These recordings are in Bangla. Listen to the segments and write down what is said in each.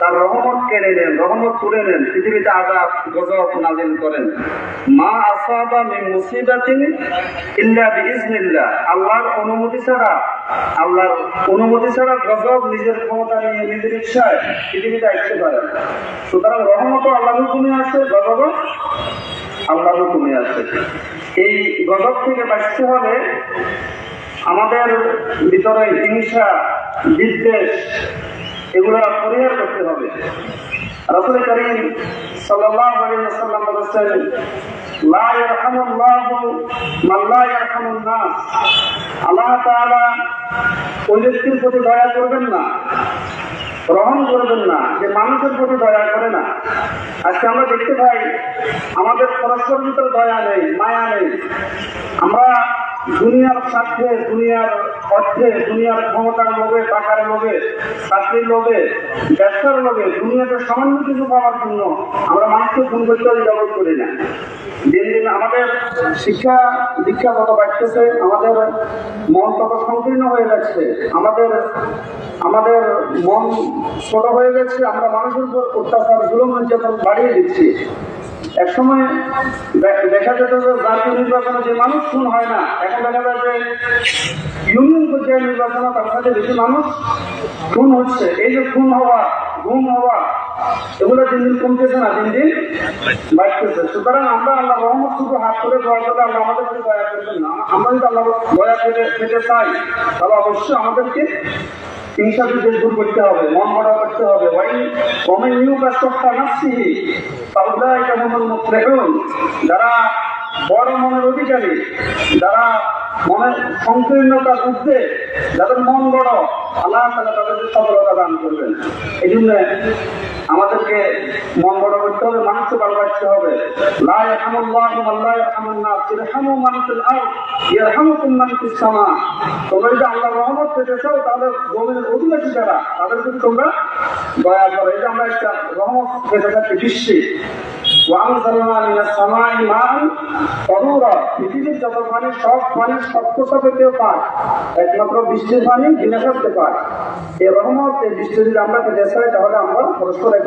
তার রহমত কেড়ে নেন, রহমত তুলে নেন, পৃথিবীতে আজাব গজব নাজিল করেন। মা আসাবা মিন মুসিবাতিন ইল্লা বিইজনিল্লাহ আল্লাহর অনুমতি ছাড়া, আল্লাহর অনুমতি ছাড়া গজব নিজের ক্ষমতা নিয়ে, নিজের ইচ্ছায় পৃথিবীতে আসতে পারে সুতরাং রহমত আল্লাহর হুকুমে আছে গজব আল্লাহর হুকুমে আছে এই গজব থেকে বাঁচতে হলে আমাদের ভিতরে হিংসা, বিদ্বেষ এগুলো পরিহার করতে হবে। লা দয়া করবেন না, গ্রহণ করবেন না, যে মানুষের প্রতি দয়া করে না। আজকে আমরা দেখতে পাই, আমাদের পরস্পর ভিতরে দয়া নেই, মায়া নেই। আমরা দুনিয়ার স্বার্থে, দুনিয়ার অর্থে, দুনিয়ার ক্ষমতার লোভে, টাকার লোভে, চাকরির লোভে, ব্যবসার লোভে, দুনিয়াতে সামান্য কিছু পাওয়ার জন্য আমরা মানুষকে ফোন করতে করি না। দিন দিন আমাদের শিক্ষা দীক্ষা কত বাড়তেছে, আমাদের মন কত সংকীর্ণ হয়ে যাচ্ছে, আমাদের আমাদের মন ছোট হয়ে গেছে, আমরা মানুষের উপর অত্যাচার, জুলুম, নির্যাতন বাড়িয়ে দিচ্ছি। এক সময় দেখা যেত যে জাতীয় নির্বাচনে যে মানুষ খুন হয় না, এখন দেখা যায় যে ইউনিয়ন পর্যায়ের নির্বাচনে তার সাথে বেশি মানুষ খুন হচ্ছে। এই যে খুন হওয়া, গুম হওয়া এগুলো দিন দিন কমতেছে না, দিন দিন বাড়তেছে। সুতরাং আমরা আল্লাহ রহমত শুধু হাত করে দোয়া করলে আল্লাহ আমাদের প্রতি দয়া করবেন না। আমরা যদি আল্লাহ দয়া পেতে পেতে চাই, তাহলে অবশ্যই আমাদেরকে হিংসা বিদ্বেষ দূর করতে হবে, মন বড় করতে হবে। ওয়াই কমে নিউ কাস্টটা নাচ্ছি তাহলে কেমন মুখলেহুন যারা বড় মনের অধিকারী, যারা মনের সংকীর্ণতার ঊর্ধ্বে যাদের মন বড় আল্লাহ তালা তাদেরকে সফলতা দান করবেন। এই জন্য আমাদেরকে মন বড় করতে হবে, মানুষকে ভালোবাসতে হবে। তোমরা যদি আল্লাহর রহমত পেতে চাও, তাহলে জমিনের অধিবাসী যারা তাদের প্রতি তোমরা দয়া করো। যে আমরা একটা রহমত পেতে থাকি বৃষ্টি পৃথিবীর যত পানি সব পানি সবকটা পেতেও একমাত্র বৃষ্টির পানি ঘৃণা করতে পায়। এ রহমত এই বৃষ্টি যদি আমরা পেতে আমরা পরস্পর এক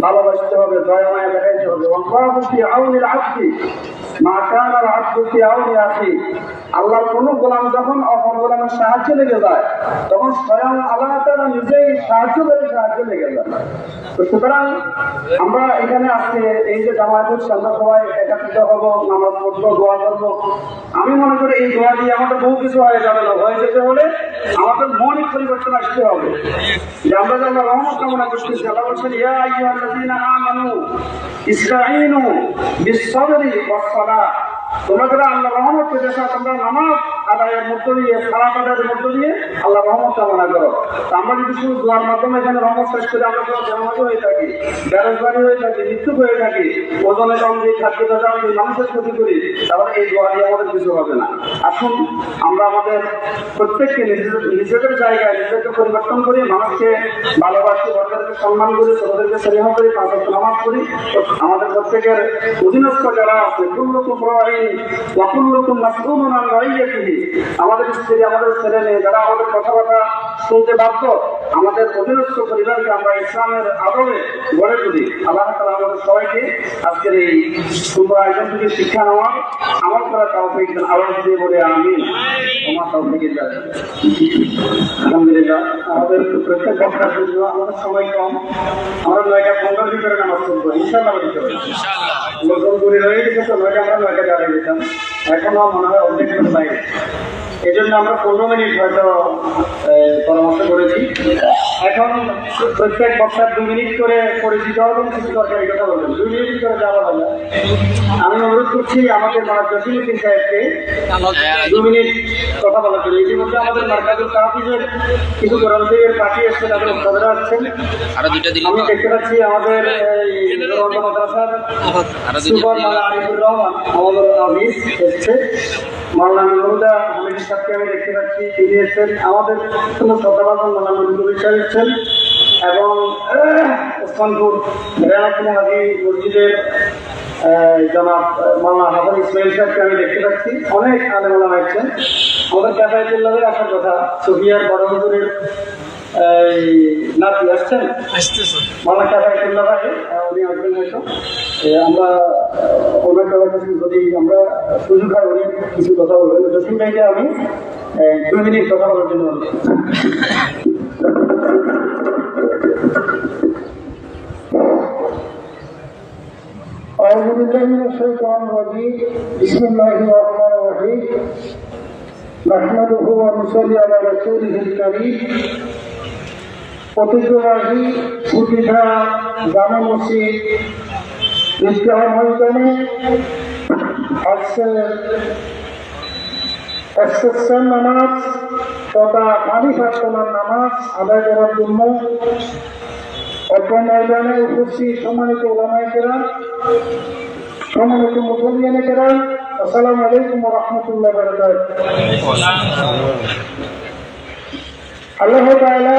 ভালোবাসতে হবে, দয়া মায়া দেখাইতে হবে। অল্প আবদি মা কানা আল আবদু ফি আউনি আখি আল্লাহর কোন গোলাম যখন অপর গোলামের সাহায্য লেগে যায়, তখন স্বয়ং আল্লাহ তাআলা নিজেই সাহায্য করে সাহায্য লেগে যায়। তো সুতরাং আমরা এখানে আজকে এই যে জামায়াত হচ্ছে সবাই একাত্রিত হব, নামাজ পড়ব, দোয়া করব। আমি মনে করি এই দোয়া দিয়ে আমাদের বহু কিছু হয়ে যাবে না। হয়ে যেতে হলে আমাদের মৌলিক পরিবর্তন আসতে হবে। যে আমরা যে আমরা রহমত কামনা করতেছি আল্লাহ বলছেন, ইয়া আইয়ুহাল্লাযীনা আমানু ইসতাঈনু বিস-সাবরি তোমরা যারা আল্লাহ রহমত পেতে তোমরা নামাজ আদায়ের মধ্য দিয়ে সালাত আদায়ের মধ্য দিয়ে আল্লাহ রহমত কামনা করো। আমরা যদি শুধু দোয়ার মাধ্যমে এখানে রহমত শেষ করে আমরা জামাত হয়ে থাকি বেরোজগারি হয়ে থাকি মৃত্যু হয়ে থাকি, ওজনে কম দিয়ে খাদ্য দাম দিয়ে মানুষের ক্ষতি করি, তাহলে এই দোয়া দিয়ে আমাদের কিছু হবে না। আসুন, আমরা আমাদের প্রত্যেককে নিজেদের জায়গায় নিজেদেরকে পরিবর্তন করি, মানুষকে ভালোবাসি বড়দেরকে সম্মান করি, ছোটদেরকে স্নেহ করি, পাঁচ নামাজ করি আমাদের প্রত্যেকের অধীনস্থ যারা আছে, কুল্লুকুম রাইন ওয়া কুল্লুকুম মাসউলুন আন রাইয়াতিহি আমাদের স্ত্রী আমাদের ছেলে মেয়ে যারা আমাদের কথাবার্তা শুনতে বাধ্য আমাদের অধীনস্থ পরিবারকে আমরা ইসলামের আদলে গড়ে তুলি। আল্লাহ তাআলা আমাদের সবাইকে আজকের এই সুন্দর আয়োজন থেকে শিক্ষা নেওয়ার আমার তৌফিক দেন আওয়াজ দিয়ে বলে আমি আমার যায় আলহামদুলিল্লাহ আমাদের প্রত্যেক বক্তার জন্য আমাদের সময় কম। আমরা নয়টা পনেরো ভিতরে নামাজ পড়ব ইনশাল্লাহ বলতে পারি লোকজন দূরে রয়ে গেছে তো নয়টা আমরা নয়টা দাঁড়িয়ে যেতাম এখনও মনে হয় অর্ধেক বাইরে। এই জন্য আমরা পনেরো মিনিট হয়তো পরামর্শ করেছি। এখন প্রত্যেক বক্তার দু মিনিট করে পরিচিত হবেন কিছু দরকারি কথা বলবেন। দুই মিনিট করে যাওয়া হবে আমি অনুরোধ করছি আমাদের মানব জসিমুদ্দিন সাহেবকে দু মিনিট কথা বলার জন্য। ইতিমধ্যে আমাদের মার্কাজুল তাহাফিজের কিছু গ্রন্থের পার্টি এসছে তাদের উত্তরা আসছেন আমি দেখতে পাচ্ছি আমাদের এই মাদ্রাসার সুপার মালা আরিফুর রহমান আমাদের অফিস এসছে। মাওলানা নুরুদা হামিদ সাহেবকে আমি দেখতে পাচ্ছি তিনি এসছেন। আমাদের কোনো শ্রদ্ধাবাদন মাওলানা নুরুল সাহেব এসছেন এবং ওসমানপুর রেয়াকুল হাজি মসজিদের জনাব মাওলানা হাফাজ ইসমাইল সাহেবকে আমি দেখতে পাচ্ছি। অনেক আলেমালা আছেন আমাদের ক্যাফায়তুল্লাহের আসার কথা সুফিয়ার বড় হুজুরের নাতি আসছেন? মাওলানা ক্যাফায়তুল্লাহ ভাই উনি আসবেন হয়তো এ, আমরা আহ, ওনার কাছে যদি আমরা সুযোগ হয় উনি কিছু কথা বলবেন জসিম ভাইকে আমি আহ, দুই মিনিট কথা বলার জন্য অনুরোধ করছি। أعوذ بالله من الشيطان الرجيم بسم الله الرحمن الرحيم نحمده ونصلي على رسوله الكريم ঐতিহ্যবাহী ছুটিটা জামা মসজিদ ইস্তেহার ময়দানে আজকে এক্সেপশন নামাজ তথা পানি প্রার্থনার নামাজ আদায় করার জন্য অর্থ ময়দানে উপস্থিত সম্মানিত ওলামায় কেরাম সম্মানিত মুসলিয়ানে কেরাম আসসালামু আলাইকুম রহমতুল্লাহ বারকাত আল্লাহ তাআলা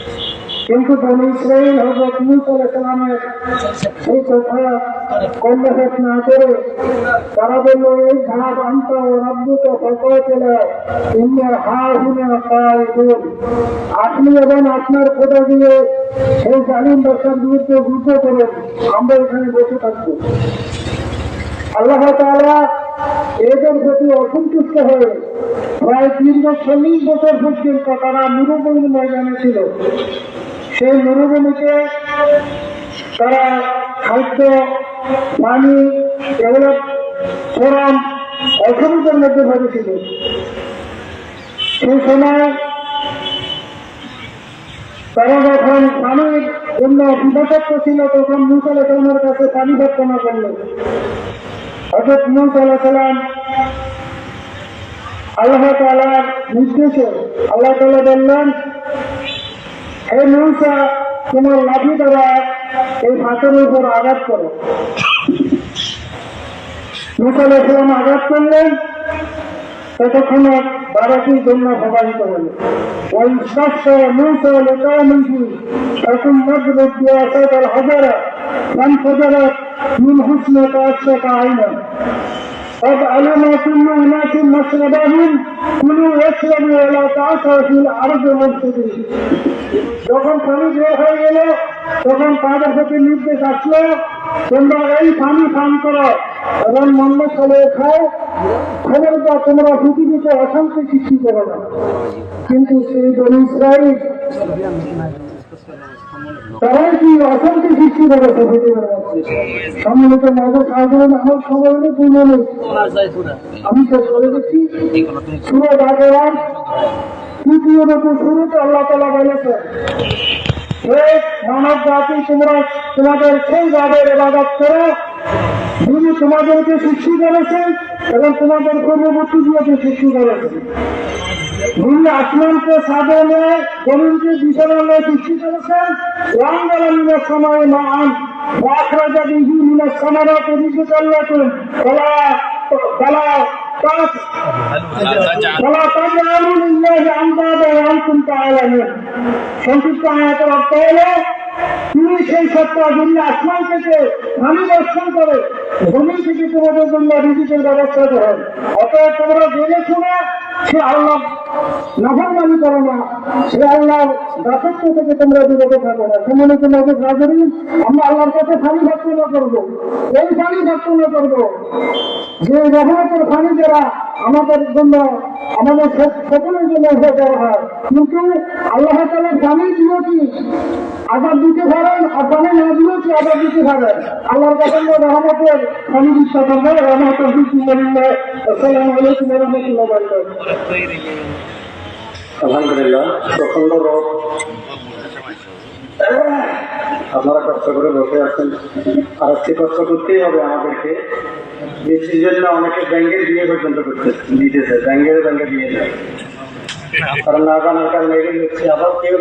কিন্তু বনু ইসরায়েল হজরত মুসা সালামের সেই কথা কর্ণপাত না করে, তারা বলল, এই ধাপ আনতা ও রাব্বুকে ফকাও চলে ইন্নার হা হুনা কায়দুন আপনি এবং আপনার খোদা দিয়ে সেই জালিম ব্যবসার বিরুদ্ধে যুদ্ধ করেন। আমরা এখানে বসে থাকব। আল্লাহ তাআলা এদের প্রতি অসন্তুষ্ট হয়ে প্রায় দীর্ঘ চল্লিশ বছর পর্যন্ত তারা মরুভূমির ময়দানে ছিল। সেই মরুভূমিতে তারা খাদ্য, পানি, এগুলো চরম অসুবিধার মধ্যে ভেবেছিল সেই সময় তারা যখন পানির জন্য বিপদত্ত ছিল, তখন মুসাল ইসলামের কাছে পানি প্রার্থনা করলেন হজরত মুসা আলাহ সালাম আল্লাহ তালার নির্দেশে আল্লাহ তালা বললেন হে মুসা তোমার লাঠি দ্বারা এই ফাঁসের উপর আঘাত করো মুসা আলাহ সালাম আঘাত করলেন ততক্ষণে বারোটির জন্য প্রবাহিত হল ওই স্পষ্ট মুসা লেকামিহি তখন মজবুত বিয়াসাদ আল হাজারা فانفجرت من حسنة عشرة عينا قد علم كل أناس مشربهم كلوا واشربوا ولا تعثوا في الأرض مفسدين যখন পানি বের হয়ে গেল তখন তাদের প্রতি নির্দেশ আসলো তোমরা এই পানি পান করো এবং মন্দ ছেলে খাও খবরদার তোমরা পৃথিবীতে অশান্তি সৃষ্টি করো না কিন্তু সেই বনি ইসরায়েল তারাই কি অশান্তি সৃষ্টি করেছে পৃথিবীর মধ্যে সম্মিলিত মজা সাধারণ আমার সময় দুই মিনিট আমি তো চলে দিচ্ছি। শুরু আগের তৃতীয় নতুন শুরুতে আল্লাহ তালা বলেছে মানব জাতি, তোমরা তোমাদের সেই বাদের এবাদত করো গুরু তোমাদেরকে সৃষ্টি করেছেন এবং তোমাদের পূর্ববর্তী দিয়েকে সৃষ্টি করেছেন। গুরু আসমানকে সাদে নেয় গরুণকে সৃষ্টি করেছেন। রামদালামিনের সময় মান আন বাখরাজা মিনের সমারা প্রদীপে চলিয়াছেন কলা কলা সংক্ষিপ্ত আয়াতের অর্থ হলো তুমি সেই সত্তা যিনি আসমান থেকে পানি বর্ষণ করে জমি থেকে তোমাদের জন্য রিজিকের ব্যবস্থা করেন অতএব তোমরা জেনে শুনে সে আল্লাহ নাফরমানি করো না সে আল্লাহর দাসত্ব থেকে তোমরা বিরত থাকো না সম্মানিত নজর রাজনী আমরা আল্লাহর কাছে পানি প্রার্থনা করব এই পানি প্রার্থনা করব যে রহমতের পানি যারা আমাদের জন্য আমাদের সকলের জন্য উপকার হয় কিন্তু আল্লাহ তালা পানি দিয়েছি আবার দিতে পারেন আর পানি না দিয়েছি আবার দিতে পারেন আল্লাহর কাছে রহমতের পানি বিশ্বাস করব রহমতের আসসালামু আলাইকুম রহমতুল্লাহ আলহামদুলিল্লাহ প্রচণ্ড রোদ আপনারা কষ্ট করে বসে আছেন। আর আজকে কষ্ট করতেই হবে আমাদেরকে। বৃষ্টির জন্য অনেকে ব্যাংকের বিয়ে পর্যন্ত করতে দিতেছে, ব্যাংকের ব্যাংকে বিয়ে দেয়। কারণ কেউ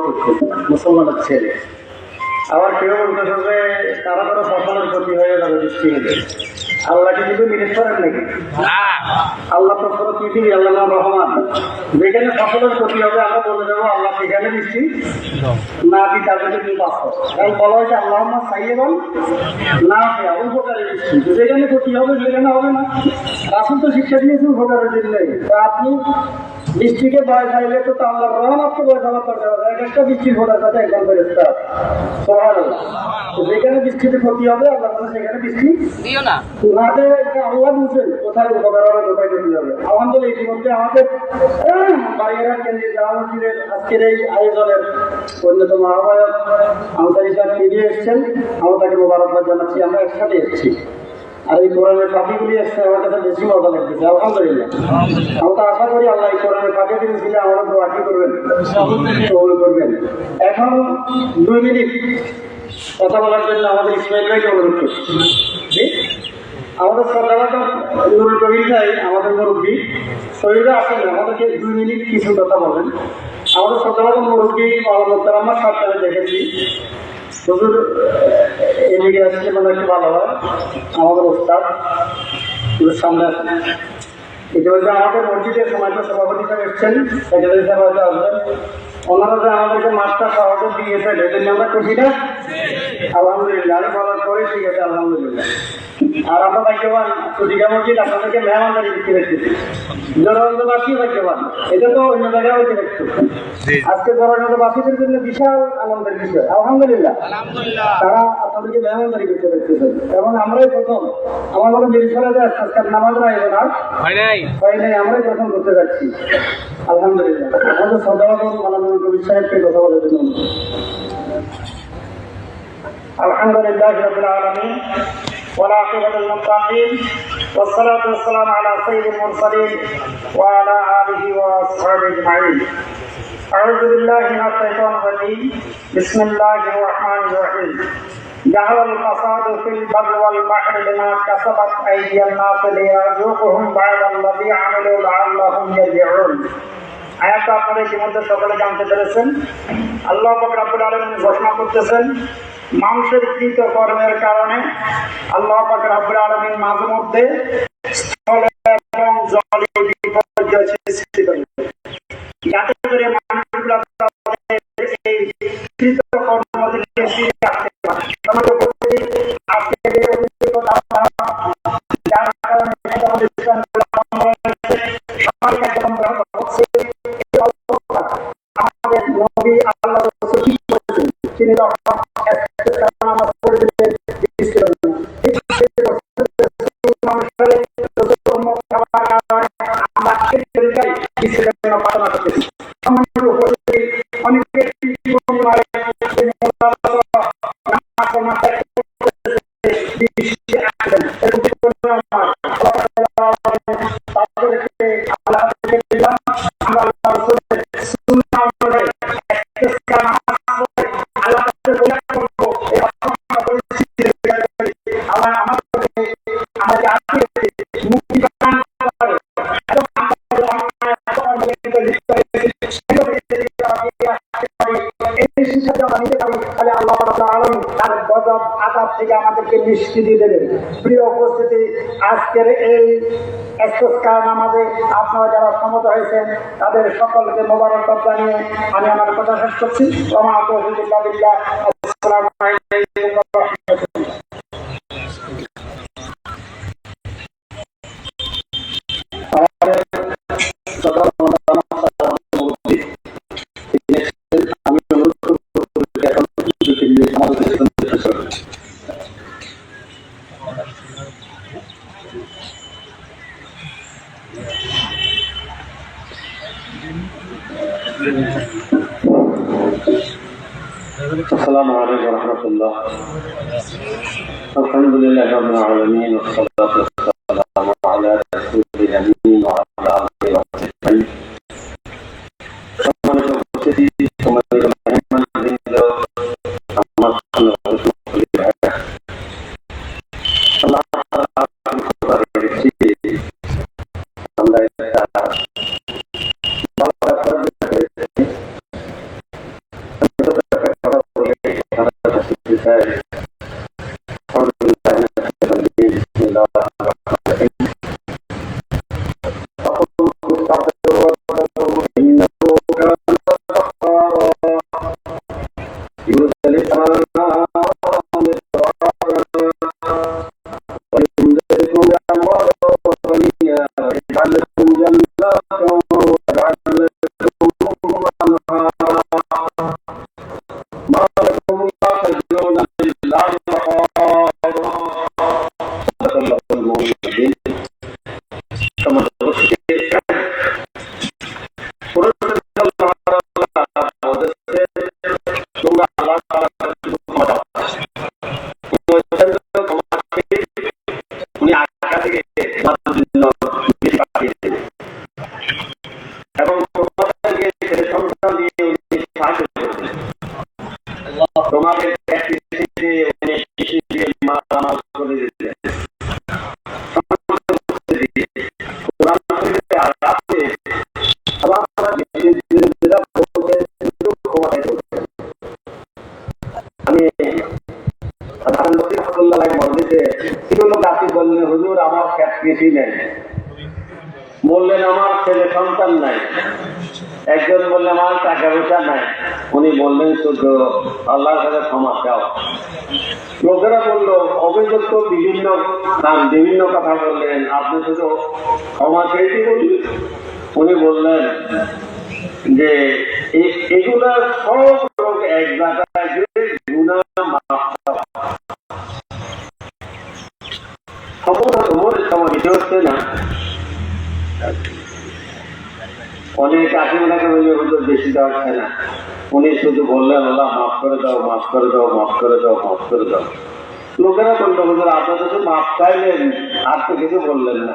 করতেছে। মুসলমানের ছেলে। আবার কেউ বলতেছে যে তারা তারা ফসলের ক্ষতি হয়ে যাবে হলে আল্লাহ কি কিন্তু মিনিট করেন নাকি? আল্লাহ তো কোনো পৃথিবী আল্লাহ রহমান। যেখানে ফসলের ক্ষতি হবে আমরা বলে যাব আল্লাহ সেখানে বৃষ্টি না দি তাদের কিন্তু বাস্তব কারণ বলা হয়েছে আল্লাহ সাইয়েবন না দেয়া উপকারী তো যেখানে ক্ষতি হবে সেখানে হবে না। রাসুল তো শিক্ষা দিয়েছে উপকারের জন্য। তা আপনি বৃষ্টিকে ভয় খাইলে তো আল্লাহর রহমাতকে ভয় খাওয়ার দরকার হবে এক একটা বৃষ্টির ফোটার সাথে একদম ফেরেস্তা যেখানে বৃষ্টিতে ক্ষতি হবে আল্লাহ সেখানে বৃষ্টি দিও না। আল্লাহ বুঝেন কোথায় উপকার হবে কোথায় ক্ষতি হবে? আলহামদুলিল্লাহ ইতিমধ্যে আমাদের বাড়িয়ার কেন্দ্রে জামা আজকের এই আয়োজনের অন্যতম আহ্বায়ক আমাদের হিসাব ফিরিয়ে এসছেন। আমরা তাকে মোবারকবাদ জানাচ্ছি আমরা একসাথে এসেছি। আর এই কোরআনের পাখিগুলি এসছে আমার কাছে বেশি মজা লাগতেছে, আলহামদুলিল্লাহ। আমরা তো আশা করি আল্লাহ এই কোরআনের পাখি দিন ছিল আমরা দোয়া কি করবেন, কবুল করবেন। এখন দুই মিনিট কথা বলার জন্য আমাদের ইসমাইল ভাইকে অনুরোধ করছি? আমাদের সরকার নুরুল কবির ভাই, আমাদের মুরব্বী, শরীরে আসেন আমাদেরকে দুই মিনিট কিছু কথা বলেন। আমাদের সরকার মুরব্বী আলমতার আমার সরকারে দেখেছি। হুজুর এদিকে আসলে মানে একটু ভালো হয়। আমাদের হুজুর সামনে ইতিমধ্যে আমাদের মসজিদের সমাজের সভাপতি হিসাবে এসছেন সেক্রেটারি সাহেব হয়তো আসবেন। ওনারা যে আমাদেরকে মাঠটা সহজে এজন্য আমরা খুশি না? আলহামদুলিল্লাহ আমি বলার পরে ঠিক আছে আলহামদুলিল্লাহ। আর আমরা ভাগ্যবান সুদিকা মসজিদ আপনাদেরকে মেহমানদারি দিতে দেখতেছি ভাগ্যবান এটা তো অন্য জায়গায় হইতে দেখতো আজকে জন্য বিশাল আনন্দের বিষয়। আলহামদুলিল্লাহ। তারা আপনাদেরকে মেহমানদারি করতে দেখতেছেন এবং আমরাই প্রথম। আমার মনে মিরিশালে যে আজকাল নামাজ রাখবে না? হয় নাই। আমরাই প্রথম করতে যাচ্ছি। আলহামদুলিল্লাহ। আমাদের সদাগর মাননীয় কবির সাহেবকে কথা বলার জন্য অনুরোধ। الحمد لله رب العالمين والعاقبة للمتقين والصلاة والسلام على سيد المرسلين وعلى آله وأصحابه أجمعين أعوذ بالله من الشيطان الرجيم بسم الله الرحمن الرحيم جعل الفساد في البر والبحر بما كسبت أيدي الناس ليذوقهم بعد الذي عملوا لعلهم يرجعون আয়াত আপনারা ইতিমধ্যে সকলে জানতে পেরেছেন। আল্লাহ পাক রাব্বুল আলামিন ঘোষণা করতেছেন মানুষের কৃত কর্মের কারণে আল্লাহ পাক রাব্বুল আলামিন মাঝে মধ্যে স্থলে নিষ্কৃতি দেবেন। প্রিয় উপস্থিতি, আজকের এই এক্সকার নামাজে আপনারা যারা সমত হয়েছেন, তাদের সকলকে মোবারকবাদ জানিয়ে আমি আমার কথা শেষ করছি। আলাইকুম তোমাকে উনি বললেন আল্লাহর কাছে ক্ষমা চাও। লোকেরা বলল, অভিযোগ তো বিভিন্ন নাম বিভিন্ন কথা বললেন। আপনি শুধু ক্ষমা চেয়েছি বলি উনি বললেন যে এগুলা সব লোক এক জায়গায় আছে ওনাকে বললে হুজুর বেশি দেওয়া খায় না। উনি শুধু বললেন, আল্লাহ, মাফ করে দাও, মাফ করে দাও, মাফ করে দাও, মাফ করে দাও। লোকেরা বলল হুজুর আপনাদের তো মাফ চাইলেন, আর তো কিছু বললেন না।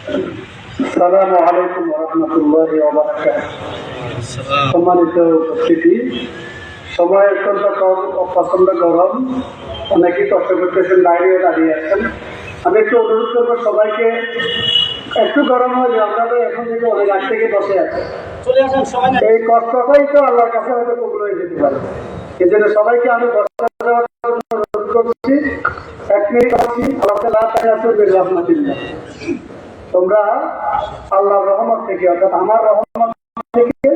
সালামু আলাইকুম রহমতুল্লাহ সম্মানিত উপস্থিতি সময় অত্যন্ত কম প্রচণ্ড গরম। অনেকেই কষ্ট করতেছেন বাইরেও দাঁড়িয়ে আছেন। আমি একটু অনুরোধ করব সবাইকে একটু গরম হয়ে যায় আমরা এখন থেকে অনেক আগ থেকে বসে আছি। এই কষ্টটাই তো আল্লাহর কাছে হয়তো কবুল হয়ে যেতে পারে। এই জন্য সবাইকে আমি অনুরোধ করছি। এক মিনিট আছি আল্লাহ রহমতুল্লাহ তোমরা আল্লাহর রহমত থেকে অর্থাৎ আমার রহমত থেকে